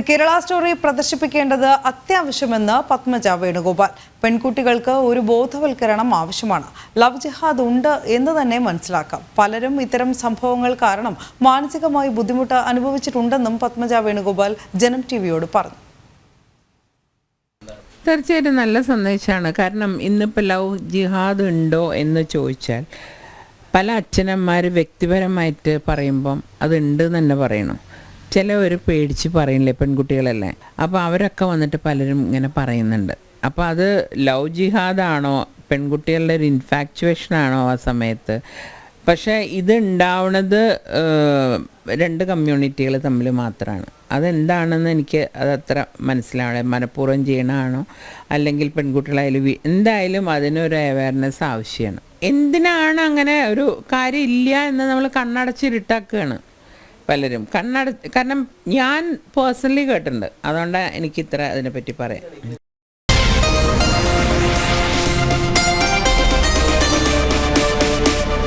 Kerala story പ്രദർശിപ്പിക്കേണ്ടത് അത്യാവശ്യമെന്ന് പത്മജ വേണുഗോപാൽ. പെൺകുട്ടികൾക്ക് ഒരു ബോധവൽക്കരണം ആവശ്യമാണ്. ലവ് ജിഹാദ് ഉണ്ട് എന്ന് തന്നെ മനസ്സിലാക്കാം. പലരും ഇത്തരം സംഭവങ്ങൾ കാരണം മാനസികമായി ബുദ്ധിമുട്ട് അനുഭവിച്ചിട്ടുണ്ടെന്നും പത്മജ വേണുഗോപാൽ ജനം ടിവിയോട് പറഞ്ഞു. തീർച്ചയായിട്ടും നല്ല സന്ദേശമാണ്. കാരണം ഇന്നിപ്പോൾ ലവ് ജിഹാദ് ഉണ്ടോ എന്ന് ചോദിച്ചാൽ പല അച്ഛനന്മാർ വ്യക്തിപരമായിട്ട് പറയുമ്പം അതുണ്ട് തന്നെ പറയണം. ചിലവർ പേടിച്ച് പറയില്ലേ പെൺകുട്ടികളല്ലേ? അപ്പോൾ അവരൊക്കെ വന്നിട്ട് പലരും ഇങ്ങനെ പറയുന്നുണ്ട്. അപ്പോൾ അത് ലവ് ജിഹാദാണോ? പെൺകുട്ടികളുടെ ഒരു ഇൻഫാക്ച്വേഷൻ ആണോ ആ സമയത്ത്? പക്ഷേ ഇത് ഉണ്ടാവണത് രണ്ട് കമ്മ്യൂണിറ്റികൾ തമ്മിൽ മാത്രമാണ് അതെന്താണെന്ന് എനിക്ക് അതത്ര മനസ്സിലാവണം മനഃപൂർവം ചെയ്യണമാണോ അല്ലെങ്കിൽ പെൺകുട്ടികളായാലും എന്തായാലും അതിനൊരു അവയർനെസ് ആവശ്യമാണ് എന്തിനാണ് അങ്ങനെ ഒരു കാര്യം ഇല്ല എന്ന് നമ്മൾ കണ്ണടച്ചിരുട്ടാക്കുകയാണ് പലരും. കണ്ണട കാരണം ഞാൻ പേഴ്സണലി കേട്ടിട്ടുണ്ട്. അതുകൊണ്ടാണ് എനിക്കിത്ര അതിനെപ്പറ്റി പറയാം